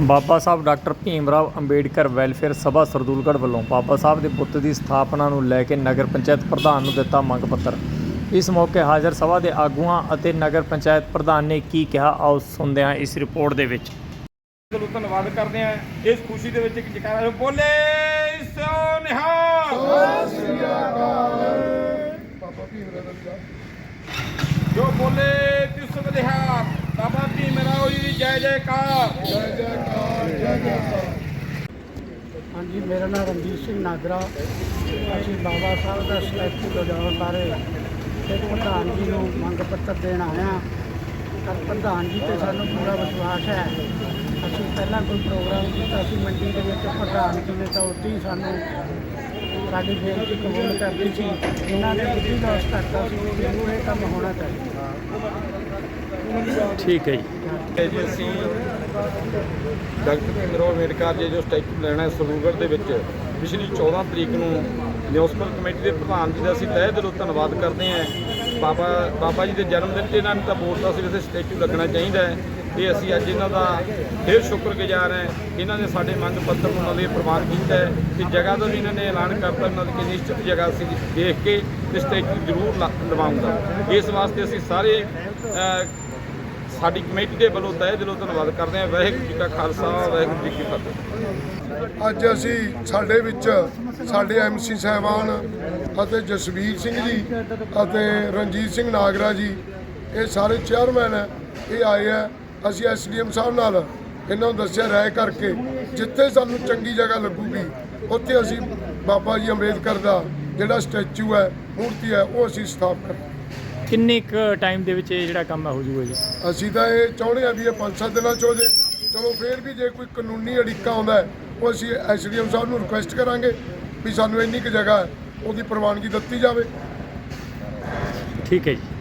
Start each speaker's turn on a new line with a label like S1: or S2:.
S1: ਬਾਬਾ Sahib doctor Bhim Rao Ambedkar welfare Sabha Sardulgarh ਵੱਲੋਂ ਬਾਬਾ ਸਾਹਿਬ ਦੇ ਬੁੱਤ ਦੀ ਸਥਾਪਨਾ ਨੂੰ ਲੈ ਕੇ ਨਗਰ ਪੰਚਾਇਤ ਪ੍ਰਧਾਨ ਨੂੰ ਦਿੱਤਾ ਮੰਗ ਪੱਤਰ। ਇਸ ਮੌਕੇ ਹਾਜ਼ਰ ਸਭਾ ਦੇ ਆਗੂਆਂ ਅਤੇ ਨਗਰ ਪੰਚਾਇਤ ਪ੍ਰਧਾਨ ਨੇ ਕੀ ਕਿਹਾ ਆਓ ਸੁਣਦੇ ਹਾਂ ਇਸ ਰਿਪੋਰਟ ਦੇ ਵਿੱਚ।
S2: ਧੰਨਵਾਦ ਕਰਦੇ ਆ ਇਸ ਖੁਸ਼ੀ ਦੇ ਵਿੱਚ ਇੱਕ ਜਕਾਰਾ ਬੋਲੇ ਸੋ ਨਿਹਾਲ! ਜੋ ਬੋਲੇ ਤਿਸ ਵਿਦਿਹਾਰ ਬਾਬਾ ਭੀਮ ਰਾਓ ਜੀ ਦੀ ਜੈ ਜੈਕਾਰ
S3: ਹਾਂਜੀ ਮੇਰਾ ਨਾਮ ਰਣਜੀਤ ਸਿੰਘ ਨਾਗਰਾ। ਅਸੀਂ ਬਾਬਾ ਸਾਹਿਬ ਦਾ ਸਟੈਚੂ ਲਗਾਉਣ ਬਾਰੇ ਇੱਕ ਪ੍ਰਧਾਨ ਜੀ ਨੂੰ ਮੰਗ ਪੱਤਰ ਦੇਣ ਆਏ ਹਾਂ। ਪਰ ਪ੍ਰਧਾਨ ਜੀ ਤੇ ਸਾਨੂੰ ਪੂਰਾ ਵਿਸ਼ਵਾਸ ਹੈ। ਅਸੀਂ ਪਹਿਲਾਂ ਕੋਈ ਪ੍ਰੋਗਰਾਮ ਕੀਤਾ ਸੀ ਮੰਡੀ ਦੇ ਵਿੱਚ ਪ੍ਰਧਾਨ ਜੀ ਨੇ ਤਾਂ ਉੱਥੇ ਹੀ ਸਾਨੂੰ ਸਾਡੀ ਬੇਨਤੀ ਕਬੂਲ ਕਰਦੀ ਸੀ। ਇਹਨਾਂ ਨੇ ਬੁੱਧੀ ਦਾ ਕਰਤਾ ਸੀ ਕਿ ਜ਼ਰੂਰ ਇਹ ਕੰਮ ਹੋਣਾ ਚਾਹੀਦਾ।
S1: ਠੀਕ ਹੈ ਜੀ।
S2: ਜੀ, ਅਸੀਂ ਡਾਕਟਰ ਭੀਮਰਾਓ ਅੰਬੇਡਕਰ ਜੀ ਜੋ ਸਟੈਚੂ ਲੈਣਾ ਹੈ ਦੇ ਵਿੱਚ, ਪਿਛਲੀ 14 ਤਰੀਕ ਨੂੰ ਮਿਊਨਿਸਪਲ ਕਮੇਟੀ ਦੇ ਪ੍ਰਧਾਨ ਜੀ ਦਾ ਅਸੀਂ ਤਹਿ ਦਿਲੋਂ ਧੰਨਵਾਦ ਕਰਦੇ ਹਾਂ। ਬਾਬਾ ਬਾਬਾ ਜੀ ਦੇ ਜਨਮ ਦਿਨ 'ਤੇ ਇਹਨਾਂ ਨੇ ਤਾਂ ਬੋਲਦਾ ਸੀ ਵੀ ਸਟੈਚੂ ਲੱਗਣਾ ਚਾਹੀਦਾ ਹੈ। ਤੇ ਅਸੀਂ ਅੱਜ ਇਹਨਾਂ ਦਾ ਫਿਰ ਸ਼ੁਕਰਗੁਜ਼ਾਰ ਹੈ। ਇਹਨਾਂ ਨੇ ਸਾਡੇ ਮੰਗ ਪੱਤਰ ਨੂੰ ਉਹਨਾਂ ਦੇ ਪ੍ਰਵਾਨ ਕੀਤਾ ਹੈ ਤੇ ਜਗ੍ਹਾ ਦਾ ਵੀ ਇਹਨਾਂ ਨੇ ਐਲਾਨ ਕਰਤਾ ਉਹਨਾਂ ਦੀ ਨਿਸ਼ਚਿਤ ਜਗ੍ਹਾ ਸੀ ਦੇਖ ਕੇ ਤੇ ਸਟੈਚੂ ਜ਼ਰੂਰ ਲਾ- ਲਵਾਉਂਗਾ ਇਸ ਵਾਸਤੇ ਅਸੀਂ ਸਾਰੇ ਸਾਡੀ ਕਮੇਟੀ ਦੇ ਵੱਲੋਂ ਤਹਿ ਦਿਲੋਂ ਧੰਨਵਾਦ ਕਰਦੇ ਹਾਂ। ਵਾਹਿਗੁਰੂ ਜੀ ਕਾ ਖਾਲਸਾ, ਵਾਹਿਗੁਰੂ ਜੀ ਕੀ ਫਤਿਹ।
S4: ਅੱਜ ਅਸੀਂ ਸਾਡੇ ਵਿੱਚ ਸਾਡੇ ਐਮਸੀ ਸਾਹਿਬਾਨ ਅਤੇ ਜਸਵੀਰ ਸਿੰਘ ਜੀ ਅਤੇ ਰਣਜੀਤ ਸਿੰਘ ਨਾਗਰਾ ਜੀ, ਇਹ ਸਾਰੇ ਚੇਅਰਮੈਨ ਹੈ ਇਹ ਆਏ ਆ। ਅਸੀਂ ਐਸਡੀਐਮ ਸਾਹਿਬ ਨਾਲ ਇਹਨਾਂ ਨੂੰ ਦੱਸਿਆ ਰਾਏ ਕਰਕੇ, ਜਿੱਥੇ ਸਾਨੂੰ ਚੰਗੀ ਜਗ੍ਹਾ ਲੱਗੂਗੀ, ਉੱਥੇ ਅਸੀਂ ਬਾਬਾ ਜੀ ਅੰਬੇਦਕਰ ਦਾ ਜਿਹੜਾ ਸਟੈਚੂ ਹੈ, ਮੂਰਤੀ ਹੈ, ਉਹ ਅਸੀਂ ਸਥਾਪਿਤ ਕਰਾਂਗੇ।
S1: ਕਿੰਨੇ ਕੁ ਟਾਈਮ ਦੇ ਵਿੱਚ ਇਹ ਜਿਹੜਾ ਕੰਮ ਹੈ ਹੋ ਜਾਊਗਾ ਜੀ?
S4: ਅਸੀਂ ਤਾਂ ਇਹ ਚਾਹੁੰਦੇ ਆ ਵੀ ਇਹ ਪੰਜ ਸੱਤ ਦਿਨਾਂ ਚ ਹੋ ਜੇ। ਚਲੋ ਫੇਰ ਵੀ ਜੇ ਕੋਈ ਕਾਨੂੰਨੀ ਅੜਿੱਕਾ ਆਉਂਦਾ ਹੈ, ਉਹ ਅਸੀਂ ਐਸਡੀਐਮ ਸਾਹਿਬ ਨੂੰ ਰਿਕੁਐਸਟ ਕਰਾਂਗੇ ਵੀ ਸਾਨੂੰ ਇੰਨੀ ਕੁ ਜਗ੍ਹਾ ਹੈ, ਉਹਦੀ ਪ੍ਰਵਾਨਗੀ ਦਿੱਤੀ ਜਾਵੇ।
S1: ਠੀਕ ਹੈ ਜੀ।